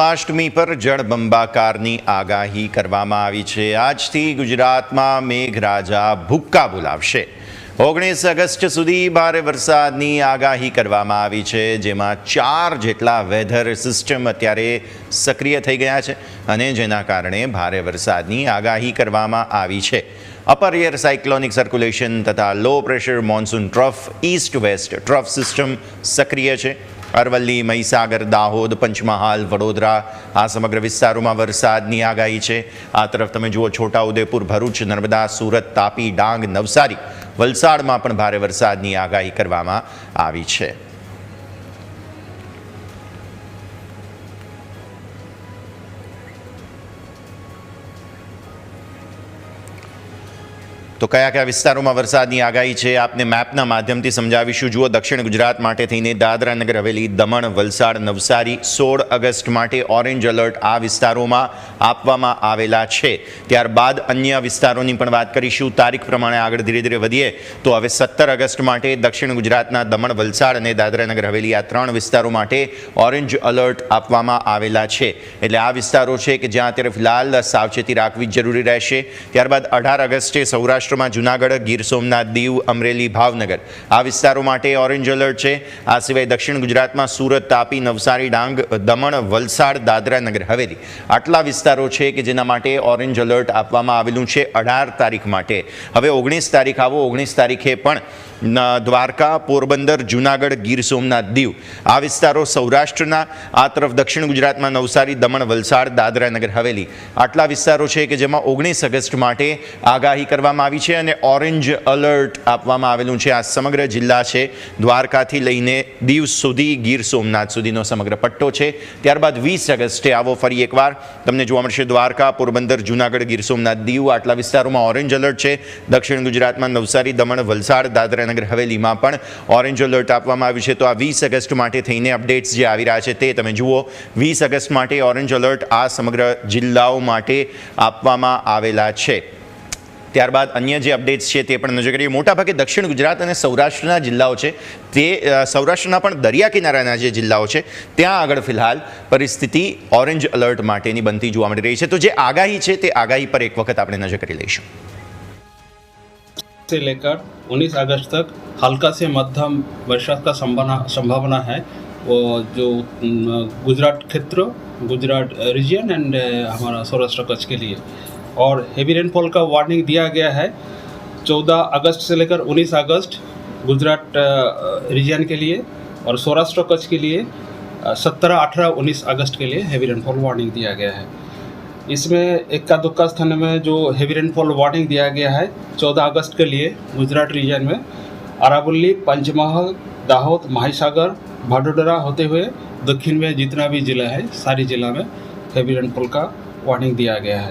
જન્માષ્ટમી પર જળબંબાકારની આગાહી કરવામાં આવી છે. આજથી ગુજરાતમાં મેઘરાજા ભૂક્કા બોલાવશે. ઓગણીસ ઓગસ્ટ સુધી ભારે વરસાદની આગાહી કરવામાં આવી છે. જેમાં ચાર જેટલા વેધર સિસ્ટમ અત્યારે સક્રિય થઈ ગયા છે અને જેના કારણે ભારે વરસાદની આગાહી કરવામાં આવી છે. અપર એર સાયક્લોનિક સર્ક્યુલેશન તથા low pressure monsoon trough east west trough system સક્રિય છે. અરવલ્લી, મહીસાગર, દાહોદ, પંચમહાલ, વડોદરા, આ સમગ્ર વિસ્તારોમાં વરસાદની આગાહી છે. આ તરફ તમે જુઓ, છોટાઉદેપુર, ભરૂચ, નર્મદા, સુરત, તાપી, ડાંગ, નવસારી વલસાડમાં પણ ભારે વરસાદની આગાહી કરવામાં આવી છે. તો કયા કયા વિસ્તારોમાં વરસાદની આગાહી છે, આપને મેપના માધ્યમથી સમજાવીશું. જુઓ, દક્ષિણ ગુજરાત માટે થઈને દાદરા નગર હવેલી, દમણ, વલસાડ, નવસારી, સોળ ઓગસ્ટ માટે ઓરેન્જ એલર્ટ આ વિસ્તારોમાં આપવામાં આવેલા છે. ત્યારબાદ અન્ય વિસ્તારોની પણ વાત કરીશું. તારીખ પ્રમાણે આગળ ધીરે ધીરે વધીએ તો હવે સત્તર ઓગસ્ટ માટે દક્ષિણ ગુજરાતના દમણ, વલસાડ અને દાદરા નગર હવેલી આ ત્રણ વિસ્તારો માટે ઓરેન્જ એલર્ટ આપવામાં આવેલા છે. એટલે આ વિસ્તારો છે કે જ્યાં અત્યારે ફિલહાલ સાવચેતી રાખવી જરૂરી રહેશે. ત્યારબાદ અઢાર ઓગસ્ટે સૌરાષ્ટ્રમાં જુનાગઢ, ગીર સોમનાથ, દીવ, અમરેલી, ભાવનગર. આ વિસ્તારો માટે ઓરેન્જ એલર્ટ છે. આ સિવાય દક્ષિણ ગુજરાતમાં સુરત, તાપી, નવસારી, ડાંગ, દમણ, વલસાડ, દાદરા નગર, હવેલી. આટલા વિસ્તારો છે કે જેના માટે ઓરેન્જ એલર્ટ આપવામાં આવેલું છે અઢાર તારીખ માટે. હવે ઓગણીસ તારીખ આવો, ઓગણીસ તારીખે પણ દ્વારકા, પોરબંદર, જુનાગઢ, ગીર સોમનાથ દીવ. આ વિસ્તારો સૌરાષ્ટ્રના, આ તરફ દક્ષિણ ગુજરાતમાં નવસારી, દમણ, વલસાડ, દાદરા નગર, હવેલી. આટલા વિસ્તારો છે કે જેમાં ઓગણીસ ઓગસ્ટ માટે આગાહી કરવામાં આવી છે અને ઓરેન્જ અલર્ટ આપવામાં આવેલું છે. આ સમગ્ર જિલ્લા છે, દ્વારકાથી લઈને દીવ સુધી, ગીર સોમનાથ સુધીનો સમગ્ર પટ્ટો છે. ત્યારબાદ વીસ ઓગસ્ટે આવો ફરી એકવાર. તમને જોવા મળશે દ્વારકા, પોરબંદર, જુનાગઢ, ગીર સોમનાથ દીવ. આટલા વિસ્તારોમાં ઓરેન્જ અલર્ટ છે. દક્ષિણ ગુજરાતમાં નવસારી, દમણ, વલસાડ દાદરાનગર હવેલીમાં પણ ઓરેન્જ એલર્ટ આપવામાં આવ્યું છે. તો આ વીસ ઓગસ્ટ માટે થઈને અપડેટ્સ જે આવી રહ્યા છે તે તમે જુઓ. વીસ ઓગસ્ટ માટે ઓરેન્જ એલર્ટ આ સમગ્ર જિલ્લાઓ માટે આપવામાં આવેલા છે. ત્યારબાદ અન્ય જે અપડેટ્સ છે તે પણ નજર કરીએ. મોટાભાગે દક્ષિણ ગુજરાત અને સૌરાષ્ટ્રના જિલ્લાઓ છે. તે સૌરાષ્ટ્રના પણ દરિયા કિનારાના જે જિલ્લાઓ છે, ત્યાં આગળ ફિલહાલ પરિસ્થિતિ ઓરેન્જ એલર્ટ માટેની બનતી જોવા મળી રહી છે. તો જે આગાહી છે તે આગાહી પર એક વખત આપણે નજર કરી લઈશું. से लेकर 19 अगस्त तक हल्का से मध्यम बरसात का संभावना संभावना है। वो जो गुजरात क्षेत्र, गुजरात रीजन एंड हमारा सौराष्ट्र कच्छ के लिए। और हेवी रेनफॉल का वार्निंग दिया गया है। 14 अगस्त से लेकर 19 अगस्त गुजरात रीजन के लिए और सौराष्ट्र कच्छ के लिए सत्रह अठारह उन्नीस अगस्त के लिए हेवी रेनफॉल वार्निंग दिया गया है। इसमें इक्का दुक्का स्थान में जो हैवी रेनफॉल वार्निंग दिया गया है 14 अगस्त के लिए गुजरात रीजन में। अरावली, पंचमहल, दाहोद, महासागर भाडोडरा होते हुए दक्षिण में जितना भी जिला है, सारी जिला में हैवी रेनफॉल का वार्निंग दिया गया है।